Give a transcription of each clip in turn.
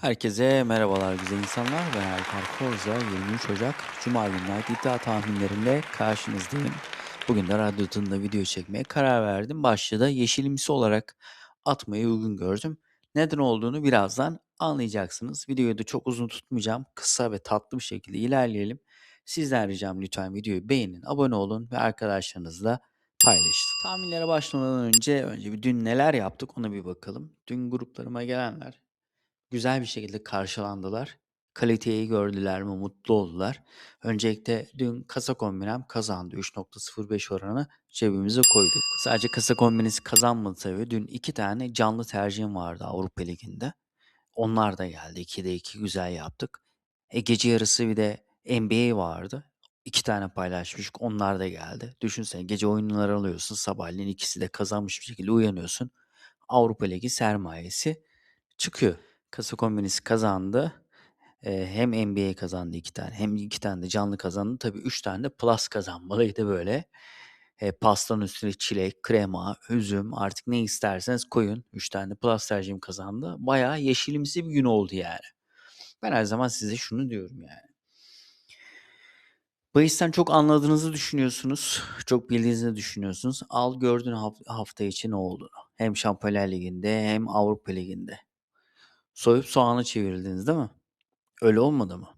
Herkese merhabalar güzel insanlar. Ben Alper Korza. 23 Ocak Cuma günler iddia tahminlerinde karşınızdayım. Bugün de radyotunda video çekmeye karar verdim. Başlığı da yeşilimsi olarak atmayı uygun gördüm. Neden olduğunu birazdan anlayacaksınız. Videoyu da çok uzun tutmayacağım. Kısa ve tatlı bir şekilde ilerleyelim. Sizden ricam lütfen videoyu beğenin, abone olun ve arkadaşlarınızla paylaşın. Tahminlere başlamadan önce önce bir dün neler yaptık ona bir bakalım. Dün gruplarıma gelenler Güzel bir şekilde karşılandılar. Kaliteyi gördüler mi mutlu oldular. Öncelikle dün kasa kombinem kazandı. 3.05 oranı cebimize koyduk. Sadece kasa kombinesi kazanmadı tabii. Dün iki tane canlı tercihim vardı Avrupa Ligi'nde. Onlar da geldi. 2'de 2 güzel yaptık. E, gece yarısı bir de NBA vardı. İki tane paylaşmıştık. Onlar da geldi. Düşünsene gece oyunları alıyorsun. Sabahleyin ikisi de kazanmış bir şekilde uyanıyorsun. Avrupa Ligi sermayesi çıkıyor. Kasa kombinesi kazandı. Eee, hem NBA kazandı 2 tane hem 2 tane de canlı kazandı. Tabii 3 tane de plus kazanmalıydı böyle. Eee, pastanın üstüne çilek, krema, üzüm artık ne isterseniz koyun. 3 tane de plus tercihim kazandı. Bayağı yeşilimsi bir gün oldu yani. Ben her zaman size şunu diyorum yani. Bahisten çok anladığınızı düşünüyorsunuz. Çok bildiğinizi düşünüyorsunuz. Al gördün haf- hafta içi ne olduğunu. Hem Şampiyonlar Ligi'nde hem Avrupa Ligi'nde. Soyup soğana çevirdiniz değil mi? Öyle olmadı mı?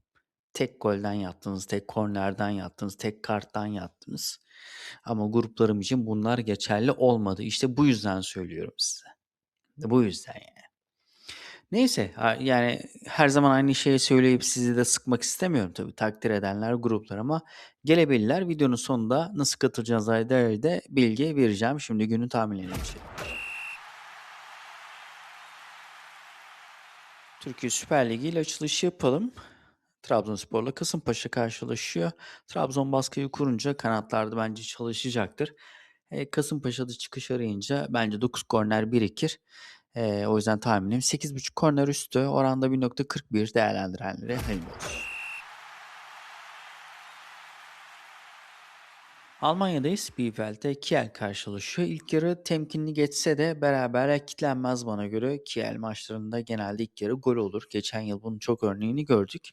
Tek golden yattınız, tek kornerden yattınız, tek karttan yattınız. Ama gruplarım için bunlar geçerli olmadı. İşte bu yüzden söylüyorum size. Bu yüzden yani. Neyse yani her zaman aynı şeyi söyleyip sizi de sıkmak istemiyorum tabii. Takdir edenler gruplar ama gelebilirler. Videonun sonunda nasıl katılacağınızla dair de bilgi vereceğim. Şimdi günün tahminlerine geçelim. Türkiye Süper Ligi ile açılışı yapalım. Trabzonspor'la Kasımpaşa karşılaşıyor. Trabzon baskıyı kurunca kanatlarda bence çalışacaktır. E, Kasımpaşa'da çıkış arayınca bence 9 korner birikir. E, o yüzden tahminim 8.5 korner üstü oranda 1.41 değerlendirenlere hayırlı olsun. Almanya'dayız. Bielefeld'de Kiel karşılaşıyor. İlk yarı temkinli geçse de beraber kitlenmez bana göre. Kiel maçlarında genelde ilk yarı gol olur. Geçen yıl bunun çok örneğini gördük.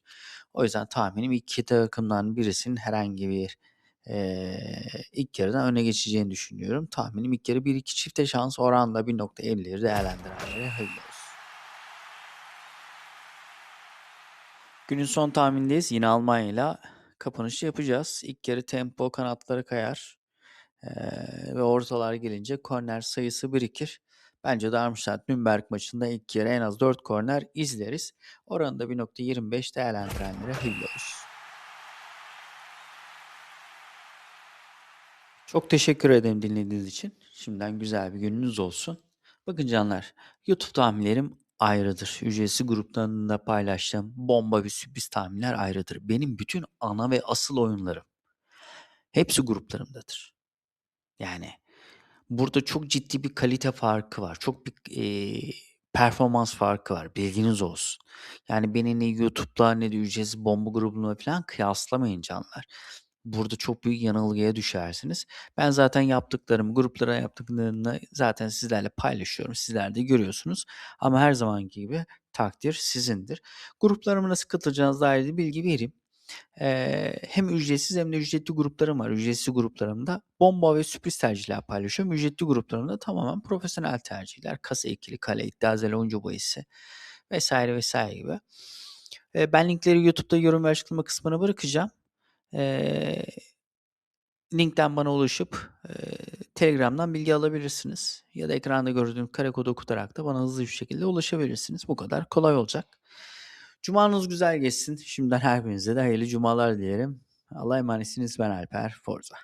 O yüzden tahminim iki takımdan birisinin herhangi bir eee, ilk yarıdan öne geçeceğini düşünüyorum. Tahminim ilk yarı 1-2 çifte şans oranda 1.50'leri değerlendirenlere hayırlı. Günün son tahmindeyiz. Yine Almanya ile kapanışı yapacağız. İlk yarı tempo kanatları kayar. Ee, ve ortalar gelince korner sayısı birikir. Bence Darmstadt Nürnberg maçında ilk yarı en az 4 korner izleriz. Oranı da 1.25 değerlendirenlere olsun. Çok teşekkür ederim dinlediğiniz için. Şimdiden güzel bir gününüz olsun. Bakın canlar, YouTube tahminlerim ayrıdır. Ücretsiz gruplarında paylaştığım bomba ve sürpriz tahminler ayrıdır. Benim bütün ana ve asıl oyunlarım hepsi gruplarımdadır. Yani burada çok ciddi bir kalite farkı var. Çok bir eee, performans farkı var. Bilginiz olsun. Yani beni ne YouTube'da ne de ücretsiz bomba grubuna falan kıyaslamayın canlar. Burada çok büyük yanılgıya düşersiniz. Ben zaten yaptıklarımı, gruplara yaptıklarını zaten sizlerle paylaşıyorum. Sizler de görüyorsunuz. Ama her zamanki gibi takdir sizindir. Gruplarıma nasıl katılacağınızla dair de bilgi vereyim. Eee, hem ücretsiz hem de ücretli gruplarım var. Ücretsiz gruplarımda bomba ve sürpriz tercihler paylaşıyorum. Ücretli gruplarımda tamamen profesyonel tercihler. Kasa ikili, kale, iddiazel oyuncu bahisi vesaire vesaire gibi. Eee, ben linkleri YouTube'da yorum ve açıklama kısmına bırakacağım. Eee, linkten bana ulaşıp eee, Telegram'dan bilgi alabilirsiniz. Ya da ekranda gördüğünüz kare kodu okutarak da bana hızlı bir şekilde ulaşabilirsiniz. Bu kadar kolay olacak. Cumanız güzel geçsin. Şimdiden her birinize de hayırlı cumalar dilerim. Allah'a emanetsiniz. Ben Alper Forza.